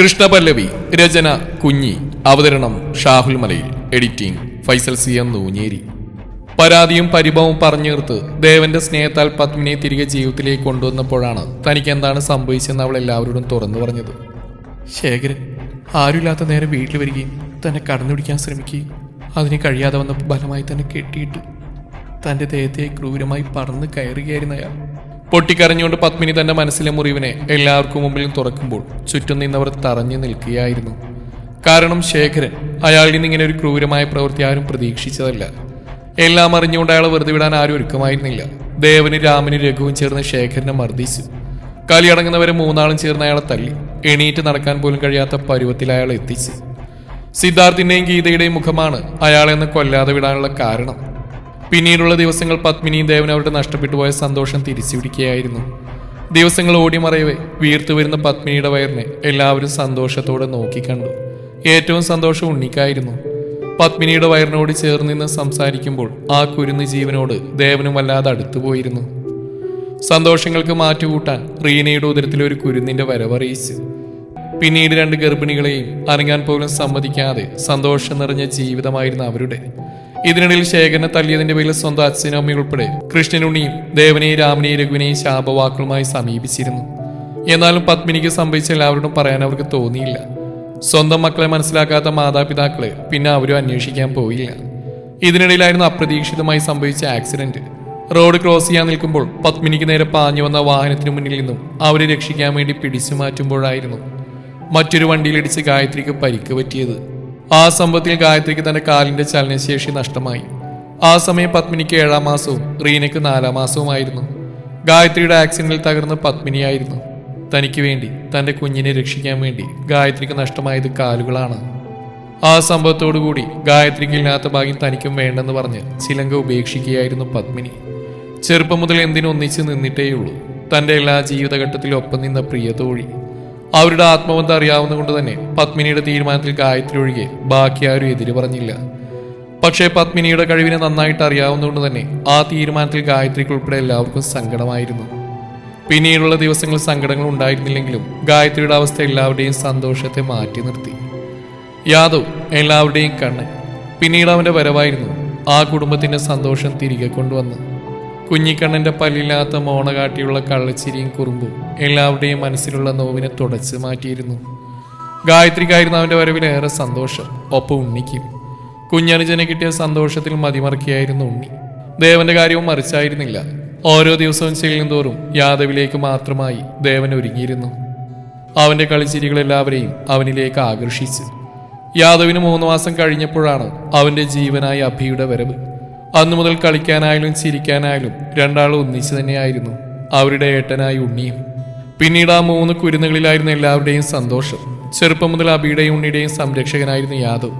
കൃഷ്ണപല്ലവി രചന കുഞ്ഞി അവതരണം Shahul Malayil editing Faisal C M Noonjeri. പരാതിയും പരിഭവവും പറഞ്ഞേർത്ത് ദേവന്റെ സ്നേഹത്താൽ പത്മിനിയെ തിരികെ ജീവിതത്തിലേക്ക് കൊണ്ടുവന്നപ്പോഴാണ് തനിക്ക് എന്താണ് സംഭവിച്ചെന്ന് അവൾ എല്ലാവരോടും തുറന്നു പറഞ്ഞത്. ശേഖരൻ ആരുമില്ലാത്ത നേരം വീട്ടിൽ വരികയും തന്നെ കടന്നു പിടിക്കാൻ ശ്രമിക്കുകയും അതിന് കഴിയാതെ വന്നപ്പോൾ ബലമായി തന്നെ കെട്ടിയിട്ട് തന്റെ ദേഹത്തെ ക്രൂരമായി പറന്ന് കയറുകയായിരുന്നു അയാൾ. പൊട്ടിക്കരഞ്ഞുകൊണ്ട് പത്മിനി തന്റെ മനസ്സിലെ മുറിവിനെ എല്ലാവർക്കും മുമ്പിൽ തുറക്കുമ്പോൾ ചുറ്റും നിന്നവർ തറഞ്ഞു നിൽക്കുകയായിരുന്നു. കാരണം ശേഖരൻ അയാളിൽ നിന്ന് ഇങ്ങനെ ഒരു ക്രൂരമായ പ്രവൃത്തി ആരും പ്രതീക്ഷിച്ചതല്ല. എല്ലാം അറിഞ്ഞുകൊണ്ട് അയാളെ വെറുതെ വിടാൻ ആരും ഒരുക്കമായിരുന്നില്ല. ദേവന് രാമന് രഘുവും ചേർന്ന് ശേഖരനെ മർദ്ദിച്ചു. കലിയടങ്ങുന്നവരെ മൂന്നാളും ചേർന്ന് അയാളെ തല്ലി. എണീറ്റ് നടക്കാൻ പോലും കഴിയാത്ത പരുവത്തിൽ അയാളെ എത്തിച്ചു. സിദ്ധാർത്ഥിന്റെയും ഗീതയുടെയും മുഖമാണ് അയാളെന്ന് കൊല്ലാതെ വിടാനുള്ള കാരണം. പിന്നീടുള്ള ദിവസങ്ങൾ പത്മിനിയും ദേവനും അവരുടെ നഷ്ടപ്പെട്ടു പോയ സന്തോഷം തിരിച്ചു പിടിക്കുകയായിരുന്നു ദിവസങ്ങൾ ഓടിമറയവേ വീർത്തു വരുന്ന പത്മിനിയുടെ വയറിനെ എല്ലാവരും സന്തോഷത്തോടെ നോക്കിക്കണ്ടു ഏറ്റവും സന്തോഷം ഉണ്ണിക്കായിരുന്നു. പത്മിനിയുടെ വയറിനോട് ചേർന്ന് നിന്ന് സംസാരിക്കുമ്പോൾ ആ കുരുന്ന് ജീവനോട് ദേവനും വല്ലാതെ അടുത്തുപോയിരുന്നു. സന്തോഷങ്ങൾക്ക് മാറ്റുകൂട്ടാൻ റീനയുടെ ഉദരത്തിൽ ഒരു കുരുന്നിന്റെ വരവറിയിച്ചു. പിന്നീട് രണ്ട് ഗർഭിണികളെയും അനങ്ങാൻ പോലും സമ്മതിക്കാതെ സന്തോഷം നിറഞ്ഞ ജീവിതമായിരുന്നു അവരുടെ. ഇതിനിടയിൽ ശേഖരനെ തല്ലിയതിന്റെ പേരിൽ സ്വന്തം അച്ഛനും അമ്മയും ഉൾപ്പെടെ കൃഷ്ണനുണ്ണിയും ദേവനെയും രാമനെയും രഘുവിനെയും ശാപവാക്കുകളുമായി സമീപിച്ചിരുന്നു. എന്നാലും പത്മിനിക്ക് സംഭവിച്ച എല്ലാവരോടും പറയാൻ അവർക്ക് തോന്നിയില്ല. സ്വന്തം മക്കളെ മനസ്സിലാക്കാത്ത മാതാപിതാക്കളെ പിന്നെ അവരും അന്വേഷിക്കാൻ പോയില്ല. ഇതിനിടയിലായിരുന്നു അപ്രതീക്ഷിതമായി സംഭവിച്ച ആക്സിഡന്റ് റോഡ് ക്രോസ് ചെയ്യാൻ നിൽക്കുമ്പോൾ പത്മിനിക്ക് നേരെ പാഞ്ഞു വന്ന വാഹനത്തിന് മുന്നിൽ നിന്നും അവരെ രക്ഷിക്കാൻ വേണ്ടി പിടിച്ചു മാറ്റുമ്പോഴായിരുന്നു മറ്റൊരു വണ്ടിയിലിടിച്ച് ഗായത്രിക്ക് പരിക്ക് പറ്റിയത്. ആ സംഭവത്തിൽ ഗായത്രിക്ക് തന്റെ കാലിന്റെ ചലനശേഷി നഷ്ടമായി. ആ സമയം പത്മിനിക്ക് ഏഴാം മാസവും റീനയ്ക്ക് നാലാം മാസവുമായിരുന്നു. ഗായത്രിയുടെ ആക്സിഡന്റിൽ തകർന്ന പത്മിനിയായിരുന്നു. തനിക്ക് വേണ്ടി തന്റെ കുഞ്ഞിനെ രക്ഷിക്കാൻ വേണ്ടി ഗായത്രിക്ക് നഷ്ടമായത് കാലുകളാണ്. ആ സംഭവത്തോടുകൂടി ഗായത്രിക്ക് ഇല്ലാത്ത ഭാഗ്യം തനിക്കും വേണ്ടെന്ന് പറഞ്ഞ് ചിലങ്ക ഉപേക്ഷിക്കുകയായിരുന്നു പത്മിനി. ചെറുപ്പം മുതൽ എന്തിനൊന്നിച്ച് നിന്നിട്ടേയുള്ളൂ. തന്റെ എല്ലാ ജീവിതഘട്ടത്തിലും ഒപ്പം നിന്ന പ്രിയ തോഴി. അവരുടെ ആത്മബന്ധം അറിയാവുന്ന കൊണ്ട് തന്നെ പത്മിനിയുടെ തീരുമാനത്തിൽ ഗായത്രി ഒഴികെ ബാക്കി ആരും എതിര് പറഞ്ഞില്ല. പക്ഷേ പത്മിനിയുടെ കഴിവിനെ നന്നായിട്ട് അറിയാവുന്നതുകൊണ്ട് തന്നെ ആ തീരുമാനത്തിൽ ഗായത്രിക്ക് ഉൾപ്പെടെ എല്ലാവർക്കും സങ്കടമായിരുന്നു. പിന്നീടുള്ള ദിവസങ്ങൾ സങ്കടങ്ങൾ ഉണ്ടായിരുന്നില്ലെങ്കിലും ഗായത്രിയുടെ അവസ്ഥ എല്ലാവരുടെയും സന്തോഷത്തെ മാറ്റി നിർത്തി. യാദവ് എല്ലാവരുടെയും കണ്ണ്. പിന്നീട് അവന്റെ വരവായിരുന്നു ആ കുടുംബത്തിന്റെ സന്തോഷം തിരികെ കൊണ്ടുവന്ന്. കുഞ്ഞിക്കണ്ണന്റെ പല്ലില്ലാത്ത മോണ കാട്ടിയുള്ള കള്ളച്ചിരിയും കുറുമ്പും എല്ലാവരുടെയും മനസ്സിലുള്ള നോവിനെ തുടച്ചു മാറ്റിയിരുന്നു. ഗായത്രിക്കായിരുന്നു വരവിൽ ഏറെ സന്തോഷം. ഒപ്പം ഉണ്ണിക്കും. കുഞ്ഞനുജനെ കിട്ടിയ സന്തോഷത്തിൽ മതിമറക്കിയായിരുന്നു ഉണ്ണി. ദേവന്റെ കാര്യവും മറിച്ചായിരുന്നില്ല. ഓരോ ദിവസവും ചെല്ലും തോറും യാദവിലേക്ക് മാത്രമായി ദേവൻ ഒരുങ്ങിയിരുന്നു. അവന്റെ കളിച്ചിരികൾ എല്ലാവരെയും അവനിലേക്ക് ആകർഷിച്ചു. യാദവിന് മൂന്ന് മാസം കഴിഞ്ഞപ്പോഴാണ് അവന്റെ ജീവനായി അഭിയുടെ വരവ്. അന്നു മുതൽ കളിക്കാനായാലും ചിരിക്കാനായാലും രണ്ടാളും ഒന്നിച്ചു തന്നെയായിരുന്നു. അവരുടെ ഏട്ടനായ ഉണ്ണിയും. പിന്നീട് ആ മൂന്ന് കുരുന്നുകളിലായിരുന്നു എല്ലാവരുടെയും സന്തോഷം. ചെറുപ്പം മുതൽ അബിയുടെയും ഉണ്ണിയുടെയും സംരക്ഷകനായിരുന്നു യാദവ്.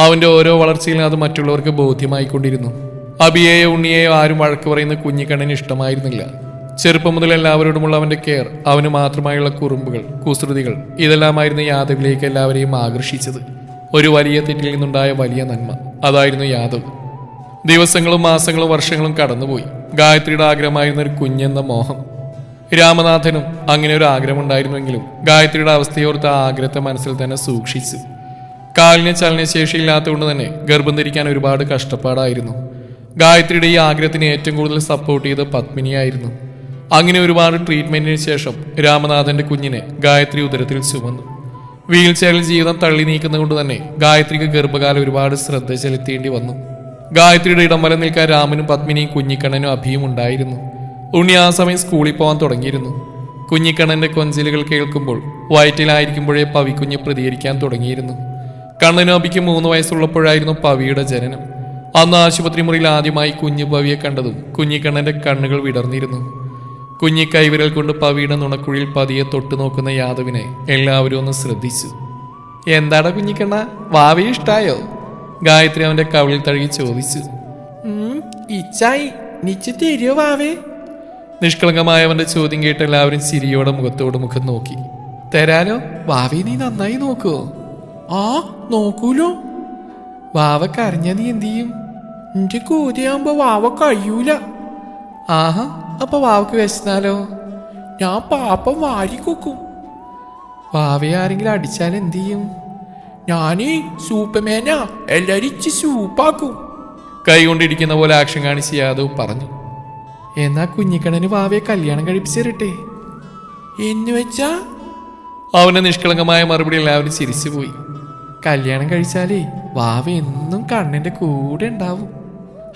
അവന്റെ ഓരോ വളർച്ചയിലും അത് മറ്റുള്ളവർക്ക് ബോധ്യമായിക്കൊണ്ടിരുന്നു. അബിയെയോ ഉണ്ണിയെയോ ആരും വഴക്ക് പറയുന്ന കുഞ്ഞിക്കണ്ണന് ഇഷ്ടമായിരുന്നില്ല. ചെറുപ്പം മുതൽ എല്ലാവരോടുമുള്ള അവന്റെ കെയർ അവന് മാത്രമായുള്ള കുറുമ്പുകൾ കുസൃതികൾ ഇതെല്ലാമായിരുന്നു യാദവിലേക്ക് എല്ലാവരെയും ആകർഷിച്ചത്. ഒരു വലിയ തെറ്റിൽ നിന്നുണ്ടായ വലിയ നന്മ. അതായിരുന്നു യാദവ്. ദിവസങ്ങളും മാസങ്ങളും വർഷങ്ങളും കടന്നുപോയി. ഗായത്രിയുടെ ആഗ്രഹമായിരുന്ന ഒരു കുഞ്ഞെന്ന മോഹം. രാമനാഥനും അങ്ങനെ ഒരു ആഗ്രഹമുണ്ടായിരുന്നുവെങ്കിലും ഗായത്രിയുടെ അവസ്ഥയോർത്ത് ആ ആഗ്രഹത്തെ മനസ്സിൽ തന്നെ സൂക്ഷിച്ചു. കാലിന് ഇല്ലാത്തതുകൊണ്ട് തന്നെ ഗർഭം ധരിക്കാൻ ഒരുപാട് കഷ്ടപ്പാടായിരുന്നു. ഗായത്രിയുടെ ഈ ആഗ്രഹത്തിന് ഏറ്റവും കൂടുതൽ സപ്പോർട്ട് ചെയ്ത് പത്മിനിയായിരുന്നു അങ്ങനെ ഒരുപാട് ട്രീറ്റ്മെന്റിന് ശേഷം രാമനാഥന്റെ കുഞ്ഞിനെ ഗായത്രി ഉദരത്തിൽ ചുമന്നു. വീൽ ചെയറിൽ ജീവിതം തള്ളി നീക്കുന്നതുകൊണ്ട് തന്നെ ഗായത്രിക്ക് ഗർഭകാലം ഒരുപാട് ശ്രദ്ധ ചെലുത്തേണ്ടി വന്നു. ഗായത്രിയുടെ ഇടം വരെ നിൽക്കാൻ രാമനും പത്മിനിയും കുഞ്ഞിക്കണ്ണനും അഭിയും ഉണ്ടായിരുന്നു. ഉണ്ണി ആ സമയം സ്കൂളിൽ പോകാൻ തുടങ്ങിയിരുന്നു. കുഞ്ഞിക്കണ്ണന്റെ കൊഞ്ചലുകൾ കേൾക്കുമ്പോൾ വയറ്റിലായിരിക്കുമ്പോഴേ പവിക്കുഞ്ഞ് പ്രതികരിക്കാൻ തുടങ്ങിയിരുന്നു. കണ്ണനും അഭിക്ക് മൂന്ന് വയസ്സുള്ളപ്പോഴായിരുന്നു പവിയുടെ ജനനം. അന്ന് ആശുപത്രി മുറിയിൽ ആദ്യമായി കുഞ്ഞു പവിയെ കണ്ടതും കുഞ്ഞിക്കണ്ണന്റെ കണ്ണുകൾ വിടർന്നിരുന്നു. കുഞ്ഞി കൈവിരൽ കൊണ്ട് പവിയുടെ നുണക്കുഴിയിൽ പതിയെ തൊട്ടു നോക്കുന്ന യാദവിനെ എല്ലാവരും ഒന്ന് ശ്രദ്ധിച്ചു. എന്താടാ കുഞ്ഞിക്കണ്ണ? വാവിയെ ഇഷ്ടായോ? ഗായത്രി അവന്റെ കവിളിൽ തഴുകി ചോദിച്ചു. ഇച്ചായി നിഷ്കളങ്കമായ അവന്റെ ചോദ്യം കേട്ട് എല്ലാവരും ചിരിയോടെ മുഖത്തോട് മുഖം നോക്കി. തരാനോ വാവേ നീ നന്നായി നോക്കുവോ ആ നോക്കൂലോ? വാവ കരഞ്ഞ നീ എന്തു ചെയ്യും? എന്റെ കൂതിയാകുമ്പോ വാവ കഴിയൂല. ആഹാ അപ്പൊ വാവക്ക് വിശന്നാലോ? ഞാൻ പാപ്പം വാരിക്കൊക്കും. വാവയെ ആരെങ്കിലും അടിച്ചാൽ എന്തു ചെയ്യും? ഞാനീ സൂപ്പർമാനാ. എല്ലാരും ഇച്ചി സൂപ്പാക്കും. കൈകൊണ്ടിരിക്കുന്ന പോലെ ആക്ഷൻ കാണിച്ച് യാദവ് പറഞ്ഞു. എന്നാ കുഞ്ഞിക്കണ്ണന് വാവയെ കല്യാണം കഴിപ്പിച്ചിരട്ടെ. എന്ന് വെച്ചാ? അവന്റെ നിഷ്കളങ്കമായ മറുപടി എല്ലാവരും ചിരിച്ചുപോയി കല്യാണം കഴിച്ചാലേ വാവ എന്നും കണ്ണന്റെ കൂടെ ഉണ്ടാവും.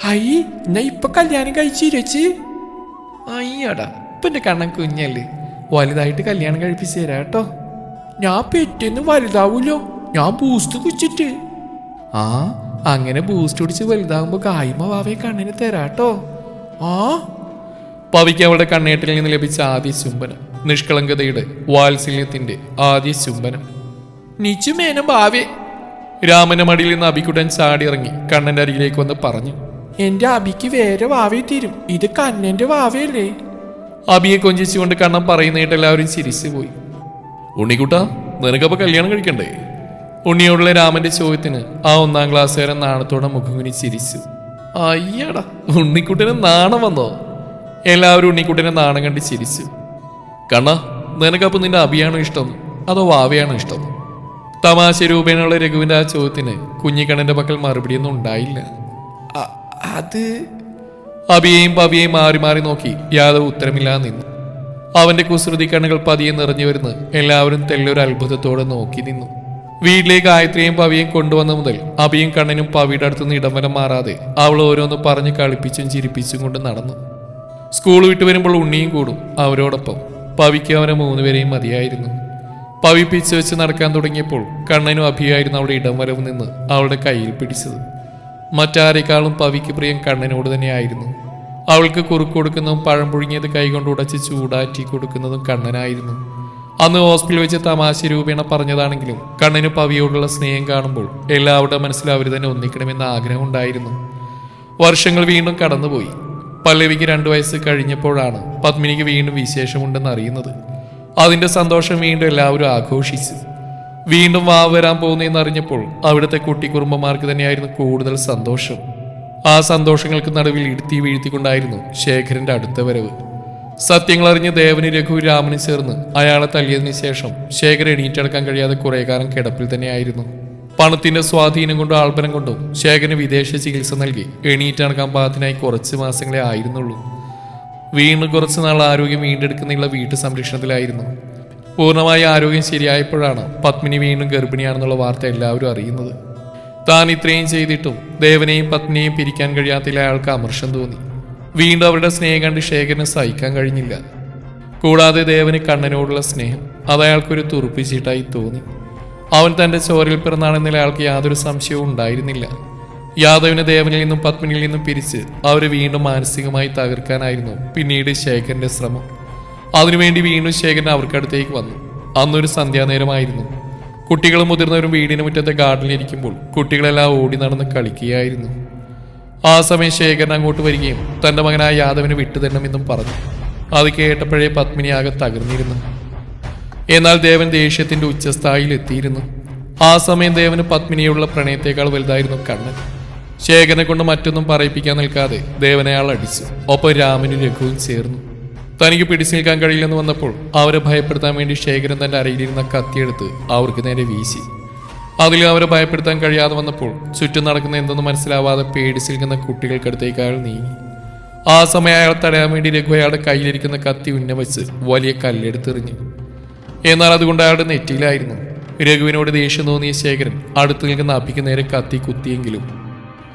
ഹൈ എന്നാ ഇപ്പൊ കല്യാണം കഴിച്ചിരച്ച് അയ്യടാ ഇപ്പൊ എന്റെ കണ്ണൻ കുഞ്ഞല്ലേ. വലുതായിട്ട് കല്യാണം കഴിപ്പിച്ചു തരാം കേട്ടോ ഞാൻ പെറ്റെന്ന് വലുതാവൂലോ. ഞാൻ ബൂസ്റ്റ് കുച്ചിട്ട് ആ അങ്ങനെ ബൂസ്റ്റ് കുടിച്ച് വലുതാകുമ്പോ കായ്മ വാവയെ കണ്ണിന് തരാട്ടോ. ആ? പവിക്ക് അവളുടെ കണ്ണേട്ടിൽ നിന്ന് ലഭിച്ച ആദ്യ ചുംബനം നിഷ്കളങ്കതയുടെ വാത്സല്യത്തിന്റെ ആദ്യ ചുംബനം. നിച്ചു മേനം ഭാവേ. രാമന്റെ മടിയിൽ നിന്ന് അബിക്കുട്ടൻ ചാടിയിറങ്ങി കണ്ണന്റെ അരികിലേക്ക് വന്ന് പറഞ്ഞു എന്റെ അബിക്ക് വേറെ വാവേ തീരും. ഇത് കണ്ണന്റെ വാവയല്ലേ? അബിയെ കൊഞ്ചിച്ചുകൊണ്ട് കണ്ണൻ പറയുന്നതായിട്ട് എല്ലാവരും ചിരിച്ചുപോയി. ഉണ്ണിക്കുട്ട നിനക്കപ്പോ കല്യാണം കഴിക്കണ്ടേ? ഉണ്ണിയോടുള്ള രാമന്റെ ചോദ്യത്തിന് ആ ഒന്നാം ക്ലാസ്സുകാരൻ നാണത്തോടെ മുഖംകുനി ചിരിച്ചു. അയ്യടാ ഉണ്ണിക്കുട്ടന് നാണം വന്നോ? എല്ലാവരും ഉണ്ണിക്കുട്ടനെ നാണം കണ്ട് ചിരിച്ചു. കണ്ണ നിനക്കപ്പം നിന്റെ അഭിയാണോ ഇഷ്ടം? അതോ വാവയാണോ ഇഷ്ടം? തമാശ രൂപേണയുള്ള രഘുവിന്റെ ആ ചോദ്യത്തിന് കുഞ്ഞിക്കണ്ണന്റെ പക്കൽ മറുപടിയൊന്നും ഉണ്ടായില്ല. അത്? അബിയെയും പവിയെയും മാറി മാറി നോക്കി യാദവ് ഉത്തരമില്ലാതെ നിന്നു. അവന്റെ കുസൃതി കണ്ണുകൾ പതിയെ നിറഞ്ഞു വരുന്ന എല്ലാവരും തെല്ലൊരു അത്ഭുതത്തോടെ നോക്കി നിന്നു. വീട്ടിലേക്ക് ഗായത്രിയും പവിയും കൊണ്ടുവന്ന മുതൽ അബിയും കണ്ണനും പവിയുടെ അടുത്തുനിന്ന് ഇടം വരെ മാറാതെ അവൾ ഓരോന്ന് പറഞ്ഞ് കളിപ്പിച്ചും ചിരിപ്പിച്ചും കൊണ്ട് നടന്നു. സ്കൂൾ വിട്ടു വരുമ്പോൾ ഉണ്ണിയും കൂടും അവരോടൊപ്പം. പവിക്ക് അവനെ മൂന്നുപേരെയും മതിയായിരുന്നു. പവി പിച്ച് വെച്ച് നടക്കാൻ തുടങ്ങിയപ്പോൾ കണ്ണനും അഭിയായിരുന്നു അവളുടെ ഇടം വരവ് നിന്ന് അവളുടെ കയ്യിൽ പിടിച്ചത്. മറ്റാരെക്കാളും പവിക്ക് പ്രിയം കണ്ണനോട് തന്നെയായിരുന്നു അവൾക്ക് കുറുക്ക് കൊടുക്കുന്നതും പഴം പുഴുങ്ങിയത് കൈകൊണ്ട് ഉടച്ച് ചൂടാറ്റി കൊടുക്കുന്നതും കണ്ണനായിരുന്നു. അന്ന് ഹോസ്പിറ്റലിൽ വെച്ച് തമാശ രൂപേണ പറഞ്ഞതാണെങ്കിലും കണ്ണിന് പവിയോടുള്ള സ്നേഹം കാണുമ്പോൾ എല്ലാവരുടെ മനസ്സിൽ അവർ തന്നെ ഒന്നിക്കണമെന്ന ആഗ്രഹം ഉണ്ടായിരുന്നു. വർഷങ്ങൾ വീണ്ടും കടന്നുപോയി. പല്ലവിക്ക് രണ്ടു വയസ്സ് കഴിഞ്ഞപ്പോഴാണ് പത്മിനിക്ക് വീണ്ടും വിശേഷമുണ്ടെന്ന് അറിയുന്നത്. അതിന്റെ സന്തോഷം വീണ്ടും എല്ലാവരും ആഘോഷിച്ചു. വീണ്ടും വാവ് വരാൻ പോകുന്നതെന്ന് അറിഞ്ഞപ്പോൾ അവിടുത്തെ കുട്ടിക്കുറുമ്പന്മാർക്ക് തന്നെയായിരുന്നു കൂടുതൽ സന്തോഷം. ആ സന്തോഷങ്ങൾക്ക് നടുവിൽ ഇടുത്തി വീഴ്ത്തിക്കൊണ്ടായിരുന്നു ശേഖരന്റെ അടുത്ത വരവ്. സത്യങ്ങൾ അറിഞ്ഞ് ദേവന് രഘു രാമന് ചേർന്ന് അയാളെ തല്ലിയതിന് ശേഷം ശേഖരൻ എണീറ്റടക്കാൻ കഴിയാതെ കുറെ കാലം കിടപ്പിൽ തന്നെയായിരുന്നു പണത്തിന്റെ സ്വാധീനം കൊണ്ടും ആൾബലം കൊണ്ടും ശേഖരന് വിദേശ ചികിത്സ നൽകി എണീറ്റടക്കാൻ പാകത്തിനായി കുറച്ച് മാസങ്ങളെ ആയിരുന്നുള്ളൂ. വീണ്ടും കുറച്ച് നാൾ ആരോഗ്യം വീണ്ടെടുക്കുന്നതിനുള്ള വീട്ടു സംരക്ഷണത്തിലായിരുന്നു. പൂർണമായ ആരോഗ്യം ശരിയായപ്പോഴാണ് പത്മിനി വീണ്ടും ഗർഭിണിയാണെന്നുള്ള വാർത്ത എല്ലാവരും അറിയുന്നത്. താൻ ഇത്രയും ചെയ്തിട്ടും ദേവനെയും പത്നിയെയും പിരിക്കാൻ കഴിയാത്തതിൽ അയാൾക്ക് അമർഷം തോന്നി. വീണ്ടും അവരുടെ സ്നേഹം കണ്ട് ശേഖരന് സഹിക്കാൻ കഴിഞ്ഞില്ല. കൂടാതെ ദേവന് കണ്ണനോടുള്ള സ്നേഹം അത് അയാൾക്കൊരു തുറുപ്പിച്ചീട്ടായി തോന്നി. അവൻ തന്റെ ചോരയിൽ പിറന്നാണെന്നതിൽ അയാൾക്ക് യാതൊരു സംശയവും ഉണ്ടായിരുന്നില്ല. യാദവിനെ ദേവനിൽ നിന്നും പത്മിനിയിൽ നിന്നും പിരിച്ച് അവരെ വീണ്ടും മാനസികമായി തകർക്കാനായിരുന്നു പിന്നീട് ശേഖരന്റെ ശ്രമം. അതിനുവേണ്ടി വീണ്ടും ശേഖരൻ അവർക്കടുത്തേക്ക് വന്നു. അന്നൊരു സന്ധ്യാനേരമായിരുന്നു. കുട്ടികളും മുതിർന്നവരും വീടിന് മുറ്റത്തെ ഗാർഡനിൽ ഇരിക്കുമ്പോൾ കുട്ടികളെല്ലാം ഓടി നടന്ന് കളിക്കുകയായിരുന്നു. ആ സമയം ശേഖരൻ അങ്ങോട്ട് വരികയും തന്റെ മകനായ യാദവിനെ വിട്ടുതരണമെന്നും പറഞ്ഞു. അത് കേട്ടപ്പോഴേ പത്മിനി ആകെ തകർന്നിരുന്നു. എന്നാൽ ദേവൻ ദേഷ്യത്തിന്റെ ഉച്ചസ്ഥായിൽ എത്തിയിരുന്നു. ആ സമയം ദേവന് പത്മിനിയുള്ള പ്രണയത്തേക്കാൾ വലുതായിരുന്നു കണ്ണൻ. ശേഖരനെ കൊണ്ട് മറ്റൊന്നും പറയിപ്പിക്കാൻ നിൽക്കാതെ ദേവൻ അയാൾ അടിച്ചു. ഒപ്പം രാമനും രഘുവും ചേർന്നു. തനിക്ക് പിടിച്ചു നിൽക്കാൻ കഴിയില്ലെന്ന് വന്നപ്പോൾ അവരെ ഭയപ്പെടുത്താൻ വേണ്ടി ശേഖരൻ തന്റെ അരയിലിരുന്ന കത്തിയെടുത്ത് അവർക്ക് നേരെ വീശി. അതിൽ അവരെ ഭയപ്പെടുത്താൻ കഴിയാതെ വന്നപ്പോൾ ചുറ്റും നടക്കുന്ന എന്തെന്ന് മനസ്സിലാവാതെ പേടിച്ചിരിക്കുന്ന കുട്ടികൾക്കടുത്തേക്ക് അയാൾ നീങ്ങി. ആ സമയം അയാൾ തടയാൻ വേണ്ടി രഘു അയാളുടെ കയ്യിലിരിക്കുന്ന കത്തി ഉന്നം വെച്ച് വലിയ കല്ലെടുത്തെറിഞ്ഞു. എന്നാൽ അതുകൊണ്ട് അയാളുടെ നെറ്റിയിലായിരുന്നു. രഘുവിനോട് ദേഷ്യം തോന്നിയ ശേഖരൻ അടുത്ത് നിൽക്കുന്ന അഭിക്ക് നേരെ കത്തി കുത്തിയെങ്കിലും.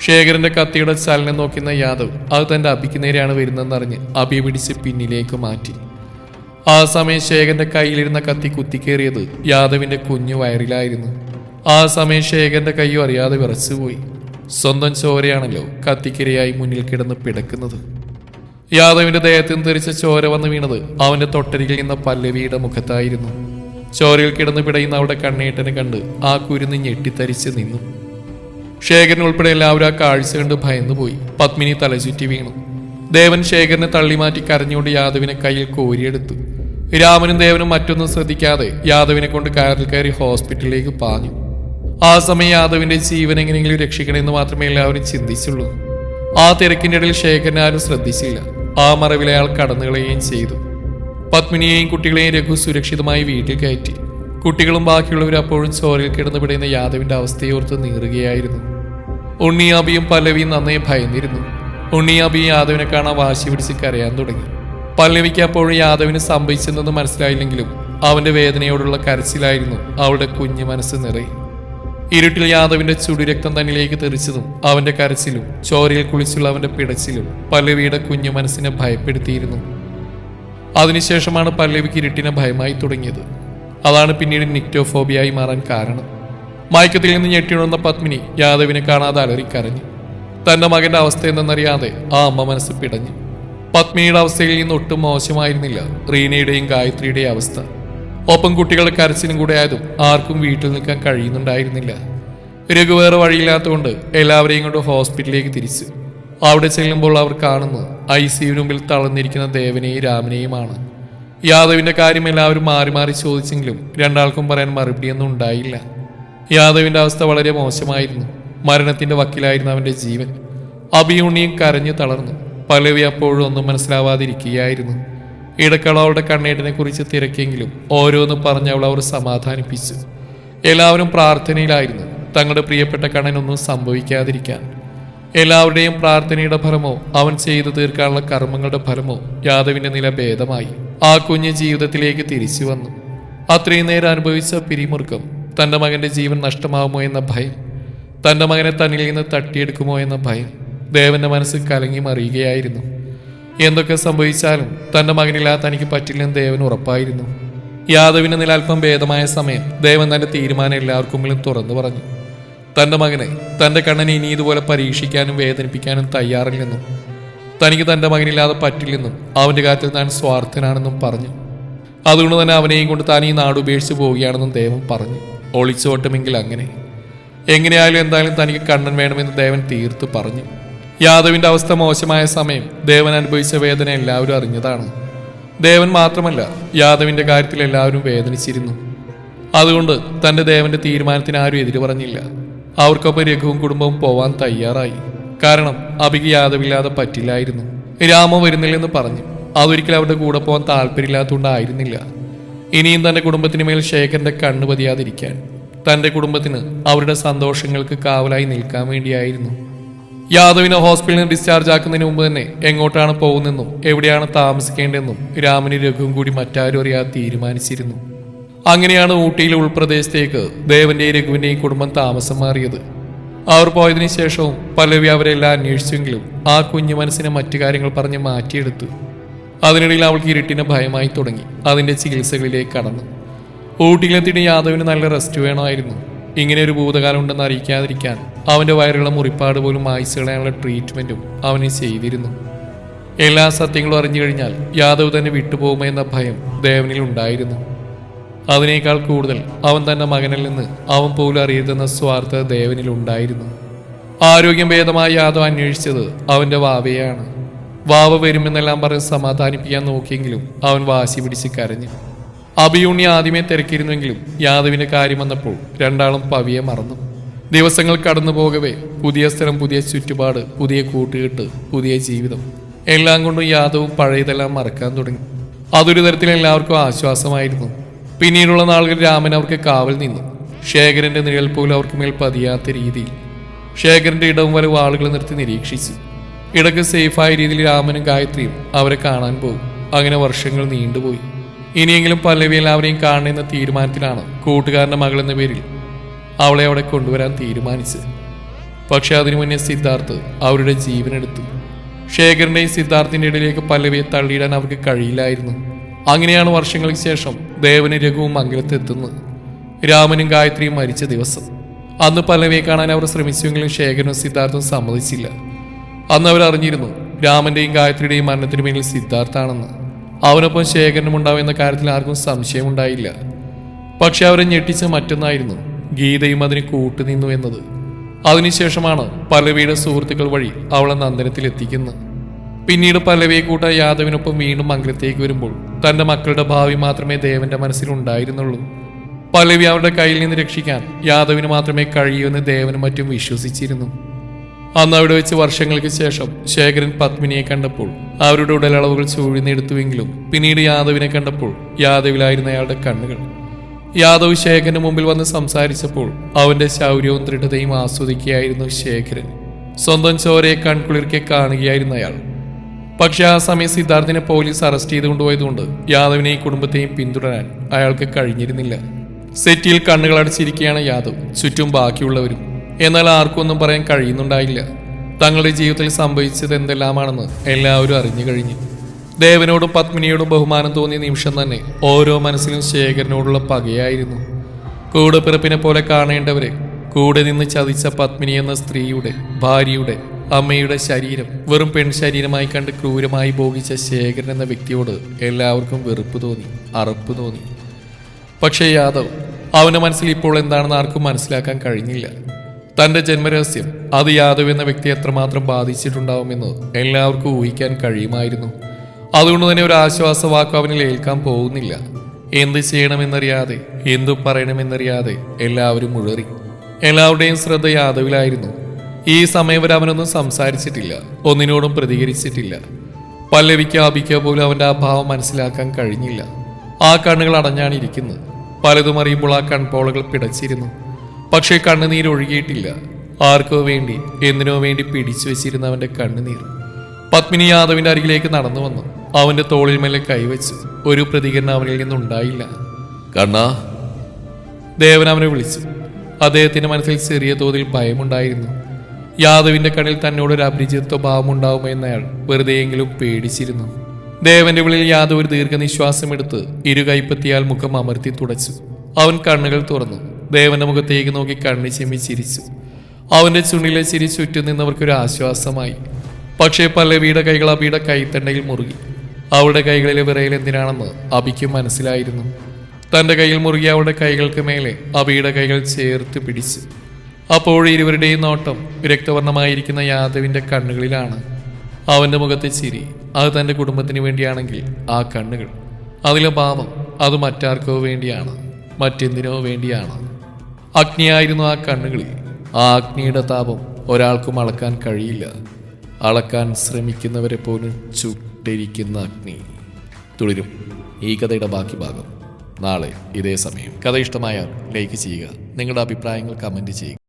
ശേഖരന്റെ കത്തിയുടെ ചലനം നോക്കുന്ന യാദവ് അത് തന്റെ അഭിക്ക് നേരെയാണ് വരുന്നതെന്നറിഞ്ഞ് അഭിയെ പിടിച്ച് പിന്നിലേക്ക് മാറ്റി. ആ സമയം ശേഖരന്റെ കയ്യിലിരുന്ന കത്തി കുത്തിക്കേറിയത് യാദവിന്റെ കുഞ്ഞു വയറിലായിരുന്നു. ആ സമയം ശേഖരന്റെ കയ്യും അറിയാതെ വിറച്ചുപോയി. സ്വന്തം ചോരയാണല്ലോ കത്തിക്കിരയായി മുന്നിൽ കിടന്ന് പിടക്കുന്നത്. യാദവിന്റെ ദേഹത്തിൽ നിന്ന് തെറിച്ച ചോര വന്ന് വീണത് അവന്റെ തൊട്ടരികിൽ നിന്ന പല്ലവിയുടെ മുഖത്തായിരുന്നു. ചോരയിൽ കിടന്ന് പിടയുന്ന അവിടെ കണ്ണേട്ടനെ കണ്ട് ആ കുരുന്ന് ഞെട്ടിത്തരിച്ച് നിന്നു. ശേഖരൻ ഉൾപ്പെടെ എല്ലാവരും ആ കാഴ്ച കണ്ട് ഭയന്നുപോയി. പത്മിനി തലചുറ്റി വീണു. ദേവൻ ശേഖരനെ തള്ളിമാറ്റി കരഞ്ഞുകൊണ്ട് യാദവിനെ കയ്യിൽ കോരിയെടുത്തു. രാമനും ദേവനും മറ്റൊന്നും ശ്രദ്ധിക്കാതെ യാദവിനെ കൊണ്ട് കാറിൽ കയറി ഹോസ്പിറ്റലിലേക്ക് പാഞ്ഞു. ആ സമയം യാദവിന്റെ ജീവൻ എങ്ങനെയെങ്കിലും രക്ഷിക്കണമെന്ന് മാത്രമേ എല്ലാവരും ചിന്തിച്ചുള്ളൂ. ആ തിരക്കിന്റെ ഇടയിൽ ശേഖരനെ ആരും ശ്രദ്ധിച്ചില്ല. ആ മറവിൽ അയാൾ കടന്നുകളയുകയും ചെയ്തു. പത്മിനിയെയും കുട്ടികളെയും രഘു സുരക്ഷിതമായി വീട്ടിൽ കയറ്റി. കുട്ടികളും ബാക്കിയുള്ളവരും അപ്പോഴും ചോരയിൽ കിടന്നു പിടയുന്ന യാദവിന്റെ അവസ്ഥയോർത്ത് നീറുകയായിരുന്നു. ഉണ്ണിയാബിയും പല്ലവിയും നന്നേ ഭയന്നിരുന്നു. ഉണ്ണിയാബി യാദവിനെ കാണാൻ വാശി പിടിച്ച് കരയാൻ തുടങ്ങി. പല്ലവിക്ക് അപ്പോഴും യാദവിന് സംഭവിച്ചെന്ന് മനസ്സിലായില്ലെങ്കിലും അവന്റെ വേദനയോടുള്ള കരച്ചിലായിരുന്നു അവളുടെ കുഞ്ഞു മനസ്സ് നിറയെ. ഇരുട്ടിൽ യാദവിന്റെ ചുടുരക്തം തന്നിലേക്ക് തെറിച്ചതും അവന്റെ കരച്ചിലും ചോരയിൽ കുളിച്ചുള്ള അവന്റെ പിടച്ചിലും പല്ലവിയുടെ കുഞ്ഞു മനസ്സിനെ ഭയപ്പെടുത്തിയിരുന്നു. അതിനുശേഷമാണ് പല്ലവിക്ക് ഇരുട്ടിനെ ഭയമായി തുടങ്ങിയത്. അതാണ് പിന്നീട് നിക്റ്റോഫോബിയായി മാറാൻ കാരണം. മയക്കത്തിൽ നിന്ന് ഞെട്ടിയുണർന്ന പത്മിനി യാദവിനെ കാണാതെ അലറിക്കരഞ്ഞു. തന്റെ മകന്റെ അവസ്ഥ എന്തെന്നറിയാതെ ആ അമ്മ മനസ്സ് പിടഞ്ഞു. പത്മിനിയുടെ അവസ്ഥയിൽ നിന്ന് ഒട്ടും മോശമായിരുന്നില്ല റീനയുടെയും ഗായത്രിയുടെയും അവസ്ഥ. ഒപ്പം കുട്ടികളുടെ കരച്ചിലും കൂടെ ആയതും ആർക്കും വീട്ടിൽ നിൽക്കാൻ കഴിയുന്നുണ്ടായിരുന്നില്ല. രഘു വേറെ വഴിയില്ലാത്തതുകൊണ്ട് എല്ലാവരെയും കൊണ്ട് ഹോസ്പിറ്റലിലേക്ക് തിരിച്ചു. അവിടെ ചെല്ലുമ്പോൾ അവർ കാണുന്നത് ഐ സിയുവിന് മുമ്പിൽ തളർന്നിരിക്കുന്ന ദേവനെയും രാമനെയുമാണ്. യാദവിന്റെ കാര്യം എല്ലാവരും മാറി മാറി ചോദിച്ചെങ്കിലും രണ്ടാൾക്കും പറയാൻ മറുപടിയൊന്നും ഉണ്ടായില്ല. യാദവിന്റെ അവസ്ഥ വളരെ മോശമായിരുന്നു. മരണത്തിന്റെ വക്കിലായിരുന്നു അവന്റെ ജീവൻ. അഭിയുണ്ണിയും കരഞ്ഞു തളർന്നു. പലവി അപ്പോഴും ഒന്നും മനസ്സിലാവാതിരിക്കുകയായിരുന്നു. ഇടക്കള അവളുടെ കുറിച്ച് തിരക്കിയെങ്കിലും ഓരോന്ന് പറഞ്ഞ് അവൾ അവർ സമാധാനിപ്പിച്ചു. എല്ലാവരും പ്രാർത്ഥനയിലായിരുന്നു. തങ്ങളുടെ പ്രിയപ്പെട്ട കണ്ണനൊന്നും സംഭവിക്കാതിരിക്കാൻ. എല്ലാവരുടെയും പ്രാർത്ഥനയുടെ ഫലമോ അവൻ ചെയ്തു തീർക്കാനുള്ള കർമ്മങ്ങളുടെ ഫലമോ യാദവിന്റെ നില ഭേദമായി. ആ കുഞ്ഞ് ജീവിതത്തിലേക്ക് തിരിച്ചു വന്നു. അത്രയും നേരം അനുഭവിച്ച പിരിമുറുക്കം തന്റെ മകന്റെ ജീവൻ നഷ്ടമാവുമോ എന്ന ഭയം തന്റെ മകനെ തന്നിൽ നിന്ന് തട്ടിയെടുക്കുമോ എന്ന ഭയം ദേവന്റെ മനസ്സ് കലങ്ങി മറിയുകയായിരുന്നു. എന്തൊക്കെ സംഭവിച്ചാലും തന്റെ മകനില്ലാതെ തനിക്ക് പറ്റില്ലെന്ന് ദേവൻ ഉറപ്പായിരുന്നു. യാദവിന്റെ നില അല്പം ഭേദമായ സമയം ദേവൻ തന്റെ തീരുമാനം എല്ലാവർക്കും മുന്നിൽ തുറന്നു പറഞ്ഞു. തന്റെ മകനെ തന്റെ കണ്ണനെ ഇനി ഇതുപോലെ പരീക്ഷിക്കാനും വേദനിപ്പിക്കാനും തയ്യാറില്ലെന്നും തനിക്ക് തന്റെ മകനില്ലാതെ പറ്റില്ലെന്നും അവന്റെ കാര്യത്തിൽ താൻ സ്വാർത്ഥനാണെന്നും പറഞ്ഞു. അതുകൊണ്ട് തന്നെ അവനെയും കൊണ്ട് താൻ ഈ നാട് ഉപേക്ഷിച്ച് പോവുകയാണെന്നും ദേവൻ പറഞ്ഞു. ഒളിച്ചോട്ടമെങ്കിൽ അങ്ങനെ. എങ്ങനെയായാലും എന്തായാലും തനിക്ക് കണ്ണൻ വേണമെന്ന് ദേവൻ തീർത്ത് പറഞ്ഞു. യാദവിന്റെ അവസ്ഥ മോശമായ സമയം ദേവൻ അനുഭവിച്ച വേദന എല്ലാവരും അറിഞ്ഞതാണ്. ദേവൻ മാത്രമല്ല യാദവിന്റെ കാര്യത്തിൽ എല്ലാവരും വേദനിച്ചിരുന്നു. അതുകൊണ്ട് തന്റെ ദേവന്റെ തീരുമാനത്തിന് ആരും എതിര് പറഞ്ഞില്ല. അവർക്കൊപ്പം രഘുവും കുടുംബവും പോവാൻ തയ്യാറായി. കാരണം അഭിക്ക് യാദവില്ലാതെ പറ്റില്ലായിരുന്നു. രാമ വരുന്നില്ലെന്ന് പറഞ്ഞു. അതൊരിക്കലും അവരുടെ കൂടെ പോകാൻ താല്പര്യമില്ലാത്തതുകൊണ്ടായിരുന്നില്ല. ഇനിയും തന്റെ കുടുംബത്തിന് മേൽ ശേഖരന്റെ കണ്ണു പതിയാതിരിക്കാൻ. തന്റെ കുടുംബത്തിന് അവരുടെ സന്തോഷങ്ങൾക്ക് കാവലായി നിൽക്കാൻ വേണ്ടിയായിരുന്നു. യാദവിനെ ഹോസ്പിറ്റലിൽ നിന്ന് ഡിസ്ചാർജ് ആക്കുന്നതിന് മുമ്പ് തന്നെ എങ്ങോട്ടാണ് പോകുന്നതെന്നും എവിടെയാണ് താമസിക്കേണ്ടതെന്നും രാമന് രഘുവും കൂടി മറ്റാരും അറിയാതെ തീരുമാനിച്ചിരുന്നു. അങ്ങനെയാണ് ഊട്ടിയിലെ ഉൾപ്രദേശത്തേക്ക് ദേവന്റെയും രഘുവിന്റെയും കുടുംബം താമസം മാറിയത്. അവർ പോയതിനു ശേഷവും പല്ലവി അവരെല്ലാം അന്വേഷിച്ചെങ്കിലും ആ കുഞ്ഞു മനസ്സിനെ മറ്റു കാര്യങ്ങൾ പറഞ്ഞ് മാറ്റിയെടുത്തു. അതിനിടയിൽ അവൾക്ക് ഇരുട്ടിന് ഭയമായി തുടങ്ങി. അതിന്റെ ചികിത്സകളിലേക്ക് കടന്നു. ഊട്ടിയിലെത്തിയിട്ട് യാദവിന് നല്ല റെസ്റ്റ് വേണമായിരുന്നു. ഇങ്ങനെ ഒരു ഭൂതകാലം ഉണ്ടെന്ന് അറിയിക്കാതിരിക്കാൻ അവന്റെ വയറുള്ള മുറിപ്പാട് പോലും കളയാനുള്ള ട്രീറ്റ്മെന്റും അവന് ചെയ്തിരുന്നു. എല്ലാ സത്യങ്ങളും അറിഞ്ഞു കഴിഞ്ഞാൽ യാദവ് തന്നെ വിട്ടുപോകുമോ എന്ന ഭയം ദേവനിൽ ഉണ്ടായിരുന്നു. അതിനേക്കാൾ കൂടുതൽ അവൻ തന്റെ മകനിൽ നിന്ന് അവൻ പോലും അറിയരുതെന്ന സ്വാർത്ഥ ദേവനിൽ ഉണ്ടായിരുന്നു. ആരോഗ്യം ഭേദമായ യാദവ് അന്വേഷിച്ചത് അവന്റെ വാവയാണ് വാവ വരുമെന്നെല്ലാം പറഞ്ഞ് സമാധാനിപ്പിക്കാൻ നോക്കിയെങ്കിലും അവൻ വാശി പിടിച്ച് കരഞ്ഞു. അഭിയുണ്ണി ആദ്യമേ തിരക്കിയിരുന്നെങ്കിലും യാദവിന്റെ കാര്യം വന്നപ്പോൾ രണ്ടാളും പവിയെ മറന്നു. ദിവസങ്ങൾ കടന്നു പോകവേ പുതിയ സ്ഥലം പുതിയ ചുറ്റുപാട് പുതിയ കൂട്ടുകെട്ട് പുതിയ ജീവിതം. എല്ലാം കൊണ്ടും യാദവ് പഴയതെല്ലാം മറക്കാൻ തുടങ്ങി. അതൊരു തരത്തിൽ എല്ലാവർക്കും ആശ്വാസമായിരുന്നു. പിന്നീടുള്ള നാളുകൾ രാമൻ അവർക്ക് കാവൽ നിന്നു. ശേഖരന്റെ നിഴൽ പോലും അവർക്ക് മേൽ പതിയാത്ത രീതിയിൽ. ശേഖരന്റെ ഇടവും വരെ ആളുകൾ നിർത്തി നിരീക്ഷിച്ചു. ഇടയ്ക്ക് സേഫായ രീതിയിൽ രാമനും ഗായത്രിയും അവരെ കാണാൻ പോകും അങ്ങനെ വർഷങ്ങൾ നീണ്ടുപോയി. ഇനിയെങ്കിലും പല്ലവി എല്ലാവരെയും കാണണമെന്ന തീരുമാനത്തിലാണ് കൂട്ടുകാരന്റെ മകൾ എന്ന പേരിൽ അവളെ അവിടെ കൊണ്ടുവരാൻ തീരുമാനിച്ച് പക്ഷേ അതിനു മുന്നേ സിദ്ധാർത്ഥ് അവരുടെ ജീവനെടുത്തു. ശേഖരന്റെയും സിദ്ധാർത്ഥിന്റെ ഇടയിലേക്ക് പല്ലവിയെ തള്ളിയിടാൻ അവർക്ക് കഴിയില്ലായിരുന്നു. അങ്ങനെയാണ് വർഷങ്ങൾക്ക് ശേഷം ദേവന് രഘുവും മംഗലത്തെത്തുന്നത് രാമനും ഗായത്രിയും മരിച്ച ദിവസം. അന്ന് പല്ലവിയെ കാണാൻ അവർ ശ്രമിച്ചുവെങ്കിലും ശേഖരനും സിദ്ധാർത്ഥും സമ്മതിച്ചില്ല. അന്ന് അവർ അറിഞ്ഞിരുന്നു രാമന്റെയും ഗായത്രിയുടെയും മരണത്തിന് പിന്നിൽ സിദ്ധാർത്ഥാണെന്ന്. അവനൊപ്പം ശേഖരനും ഉണ്ടാവുമെന്ന കാര്യത്തിൽ ആർക്കും സംശയമുണ്ടായില്ല. പക്ഷെ അവരെ ഞെട്ടിച്ച മറ്റൊന്നായിരുന്നു. ഗീതയും അതിന് കൂട്ടുനിന്നു എന്നത്. അതിനുശേഷമാണ് പല്ലവിയുടെ സുഹൃത്തുക്കൾ വഴി അവളെ നന്ദനത്തിൽ എത്തിക്കുന്നത് പിന്നീട് പല്ലവിയെ കൂട്ട യാദവിനൊപ്പം വീണ്ടും മംഗലത്തേക്ക് വരുമ്പോൾ തന്റെ മക്കളുടെ ഭാവി മാത്രമേ ദേവന്റെ മനസ്സിലുണ്ടായിരുന്നുള്ളൂ പല്ലവി അവരുടെ കയ്യിൽ നിന്ന് രക്ഷിക്കാൻ യാദവിന് മാത്രമേ കഴിയൂ എന്ന് ദേവനും മറ്റും വിശ്വസിച്ചിരുന്നു. അന്ന് അവിടെ വെച്ച് വർഷങ്ങൾക്ക് ശേഷം ശേഖരൻ പത്മിനിയെ കണ്ടപ്പോൾ അവരുടെ ഉടലളവുകൾ ചൂഴ്ന്നെടുത്തുവെങ്കിലും പിന്നീട് യാദവിനെ കണ്ടപ്പോൾ യാദവിലായിരുന്ന അയാളുടെ കണ്ണുകൾ. യാദവ് ശേഖരന് മുമ്പിൽ വന്ന് സംസാരിച്ചപ്പോൾ അവന്റെ ശൗര്യവും ദൃഢതയും ആസ്വദിക്കുകയായിരുന്നു ശേഖരൻ. സ്വന്തം ചോരയെ കൺകുളിർക്കെ കാണുകയായിരുന്നു അയാൾ. പക്ഷെ ആ സമയം സിദ്ധാർത്ഥിനെ പോലീസ് അറസ്റ്റ് ചെയ്ത് കൊണ്ടുപോയതുകൊണ്ട് യാദവിനെയും കുടുംബത്തെയും പിന്തുടരാൻ അയാൾക്ക് കഴിഞ്ഞിരുന്നില്ല. സെറ്റിയിൽ കണ്ണുകൾ അടച്ചിരിക്കുകയാണ് യാദവ്. ചുറ്റും ബാക്കിയുള്ളവരും എന്നാൽ ആർക്കും ഒന്നും പറയാൻ കഴിയുന്നുണ്ടായില്ല. തങ്ങളുടെ ജീവിതത്തിൽ സംഭവിച്ചത് എന്തെല്ലാമാണെന്ന് എല്ലാവരും അറിഞ്ഞു കഴിഞ്ഞു. ദേവനോടും പത്മിനിയോടും ബഹുമാനം തോന്നിയ നിമിഷം തന്നെ ഓരോ മനസ്സിലും ശേഖരനോടുള്ള പകയായിരുന്നു. കൂടെ പിറപ്പിനെ പോലെ കാണേണ്ടവരെ കൂടെ നിന്ന് ചതിച്ച പത്മിനി എന്ന സ്ത്രീയുടെ ഭാര്യയുടെ അമ്മയുടെ ശരീരം വെറും പെൺ ശരീരമായി കണ്ട് ക്രൂരമായി ഭോഗിച്ച ശേഖരൻ എന്ന വ്യക്തിയോട് എല്ലാവർക്കും വെറുപ്പ് തോന്നി അറപ്പ് തോന്നി. പക്ഷേ യാദവ് അവന്റെ മനസ്സിൽ ഇപ്പോൾ എന്താണെന്ന് ആർക്കും മനസ്സിലാക്കാൻ കഴിഞ്ഞില്ല. തന്റെ ജന്മരഹസ്യം അത് യാദവ് എന്ന വ്യക്തി എത്രമാത്രം ബാധിച്ചിട്ടുണ്ടാവുമെന്ന് എല്ലാവർക്കും ഊഹിക്കാൻ കഴിയുമായിരുന്നു. അതുകൊണ്ട് തന്നെ ഒരു ആശ്വാസ വാക്ക് അവനിൽ ഏൽക്കാൻ പോകുന്നില്ല. എന്ത് ചെയ്യണമെന്നറിയാതെ എന്തു പറയണമെന്നറിയാതെ എല്ലാവരും മുഴറി. എല്ലാവരുടെയും ശ്രദ്ധ യാദവിലായിരുന്നു. ഈ സമയം വരെ അവനൊന്നും സംസാരിച്ചിട്ടില്ല ഒന്നിനോടും പ്രതികരിച്ചിട്ടില്ല. പല്ലവിക്കോ അബിക്കോ പോലും അവന്റെ ആ ഭാവം മനസ്സിലാക്കാൻ കഴിഞ്ഞില്ല. ആ കണ്ണുകൾ അടഞ്ഞാണ് ഇരിക്കുന്നത് പലതും അറിയുമ്പോൾ ആ കൺപോളകൾ പിടച്ചിരുന്നു. പക്ഷേ കണ്ണുനീർ ഒഴുകിയിട്ടില്ല. ആർക്കോ വേണ്ടി എന്തിനോ വേണ്ടി പിടിച്ചു വെച്ചിരുന്ന അവന്റെ കണ്ണുനീർ. പത്മിനി യാദവിന്റെ അരികിലേക്ക് നടന്നു വന്നു. അവന്റെ തോളിൽ മേലെ കൈവച്ചു. ഒരു പ്രതികരണം അവനിൽ നിന്നുണ്ടായില്ല. കണ്ണാ. ദേവൻ അവനെ വിളിച്ചു. അദ്ദേഹത്തിന്റെ മനസ്സിൽ ചെറിയ തോതിൽ ഭയമുണ്ടായിരുന്നു. യാദവിന്റെ കണ്ണിൽ തന്നോടൊരു അപരിചിത്വ ഭാവമുണ്ടാവുമോ എന്നയാൾ വെറുതെയെങ്കിലും പേടിച്ചിരുന്നു. ദേവന്റെ വിളിയിൽ യാദവ് ഒരു ദീർഘനിശ്വാസം എടുത്ത് ഇരു കൈപ്പത്തിയാൽ മുഖം അമർത്തി തുടച്ചു. അവൻ കണ്ണുകൾ തുറന്നു. ദേവന്റെ മുഖത്തേക്ക് നോക്കി കണ്ണി ചെമ്മി ചിരിച്ചു. അവന്റെ ചുണ്ടിലെ ചിരി ചുറ്റും നിന്നവർക്കൊരു ആശ്വാസമായി. പക്ഷേ പല്ലവിയുടെ കൈകൾ അബിയുടെ കൈത്തണ്ടയിൽ മുറുകി. അവളുടെ കൈകളിലെ വിറയിൽ എന്തിനാണെന്ന് അബിക്ക് മനസ്സിലായിരുന്നു. തന്റെ കയ്യിൽ മുറുകിയ അവളുടെ കൈകൾക്ക് മേലെ അബിയുടെ കൈകൾ ചേർത്ത് പിടിച്ചു. അപ്പോൾ ഇരുവരുടെയും നോട്ടം രക്തവർണമായിരിക്കുന്ന യാദവിന്റെ കണ്ണുകളിലാണ്. അവന്റെ മുഖത്തെ ചിരി അത് തന്റെ കുടുംബത്തിന് വേണ്ടിയാണെങ്കിൽ ആ കണ്ണുകൾ. അതിലെ ഭാവം അത് മറ്റാർക്കോ വേണ്ടിയാണ്. മറ്റെന്തിനോ വേണ്ടിയാണ്. അഗ്നിയായിരുന്നു ആ കണ്ണുകളിൽ. ആ അഗ്നിയുടെ താപം ഒരാൾക്കും അളക്കാൻ കഴിയില്ല. അളക്കാൻ ശ്രമിക്കുന്നവരെ പോലും ചുട്ടിരിക്കുന്ന അഗ്നി. തുടരും ഈ കഥയുടെ ബാക്കി ഭാഗം. നാളെ ഇതേ സമയം. കഥ ഇഷ്ടമായാൽ ലൈക്ക് ചെയ്യുക. നിങ്ങളുടെ അഭിപ്രായങ്ങൾ കമന്റ് ചെയ്യുക.